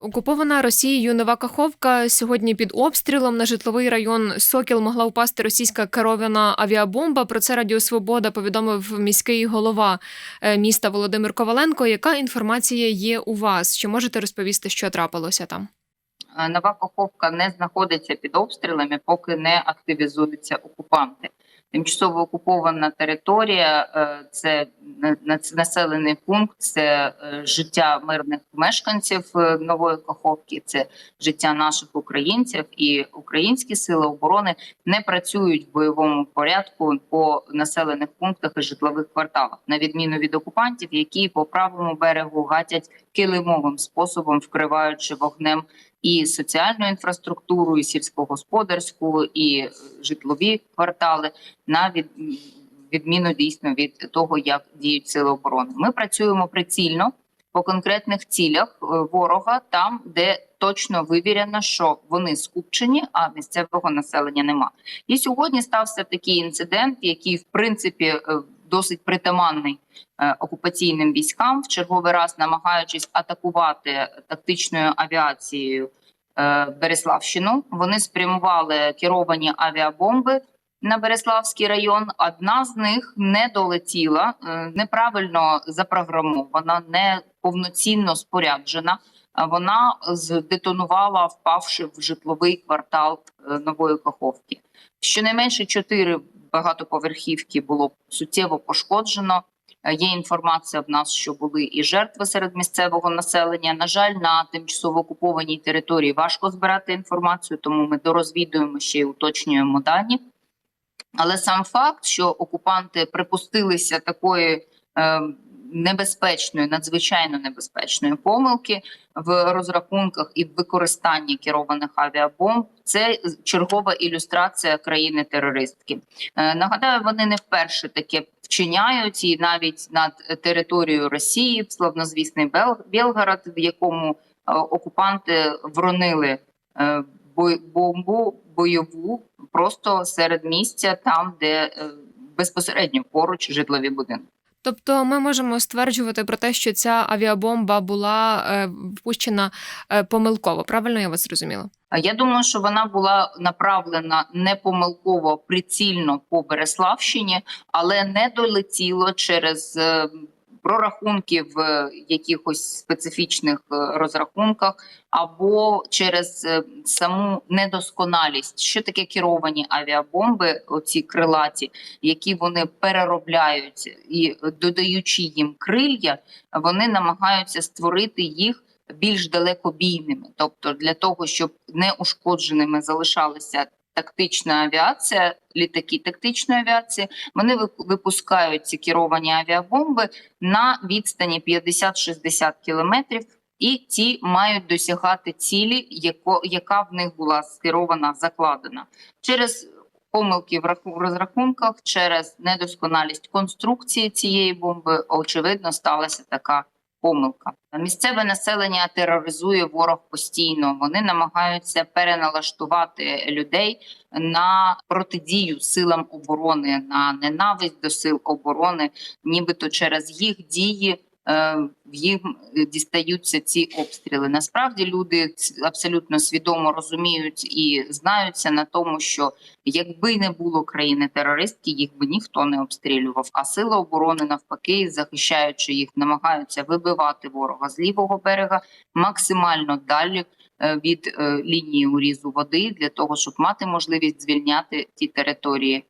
Окупована Росією Нова Каховка сьогодні під обстрілом на житловий район Сокіл могла впасти російська керована авіабомба. Про це Радіо Свобода повідомив міський голова е, міста Володимир Коваленко. Яка інформація є у вас? Чи можете розповісти, що трапилося там? Е, Нова Каховка не знаходиться під обстрілами, поки не активізуються окупанти. Тимчасово окупована територія е, це на- на- населений пункт, це е, життя мирних мешканців нової Каховки, це життя наших українців, і українські сили оборони не працюють в бойовому порядку по населених пунктах і житлових кварталах, на відміну від окупантів, які по правому берегу гатять килимовим способом, вкриваючи вогнем і соціальну інфраструктуру, і сільськогосподарську, і е, житлові квартали, на від, відміну дійсно від того, як діють сили оборони. Ми працюємо прицільно по конкретних цілях е, ворога, там, де точно вивірено, що вони скупчені, а місцевого населення нема. І сьогодні стався такий інцидент, який в принципі е, досить притаманний е, окупаційним військам, в черговий раз намагаючись атакувати тактичною авіацією е, Береславщину. Вони спрямували керовані авіабомби на Береславський район. Одна з них не долетіла, е, неправильно запрограмована, не повноцінно споряджена. Вона здетонувала, впавши в житловий квартал нової Каховки. Щонайменше чотири багатоповерхівки було суттєво пошкоджено. Е, Є інформація в нас, що були і жертви серед місцевого населення. На жаль, на тимчасово окупованій території важко збирати інформацію, тому ми дорозвідуємо ще й уточнюємо дані. Але сам факт, що окупанти припустилися такої е, небезпечної, надзвичайно небезпечної помилки в розрахунках і в використанні керованих авіабомб, це чергова ілюстрація країни терористки. Е, нагадаю, вони не вперше таке вчиняють, і навіть над територією Росії, славнозвісний Бел- Белгород, в якому е, окупанти вронили е, бомбу бойову просто серед місця, там де безпосередньо поруч житлові будинки. Тобто, ми можемо стверджувати про те, що ця авіабомба була е, впущена е, помилково. Правильно я вас зрозуміла? Я думаю, що вона була направлена не помилково прицільно по Береславщині, але не долетіло через е, прорахунки в е, якихось специфічних е, розрахунках, або через е, саму недосконалість. Що таке керовані авіабомби, оці крилаті, які вони переробляють і додаючи їм крилья, вони намагаються створити їх більш далекобійними, тобто для того, щоб неушкодженими залишалися тактична авіація, літаки тактичної авіації, вони випускають ці керовані авіабомби на відстані 50-60 кілометрів. І ті мають досягати цілі, яка в них була скерована, закладена через помилки в розрахунках, через недосконалість конструкції цієї бомби. Очевидно, сталася така помилка. Місцеве населення тероризує ворог постійно. Вони намагаються переналаштувати людей на протидію силам оборони, на ненависть до сил оборони, нібито через їх дії. Е, Їм дістаються ці обстріли. Насправді люди абсолютно свідомо розуміють і знаються на тому, що якби не було країни терористки, їх би ніхто не обстрілював. А сили оборони навпаки, захищаючи їх, намагаються вибивати ворога з лівого берега максимально далі е, від е, лінії урізу води для того, щоб мати можливість звільняти ті території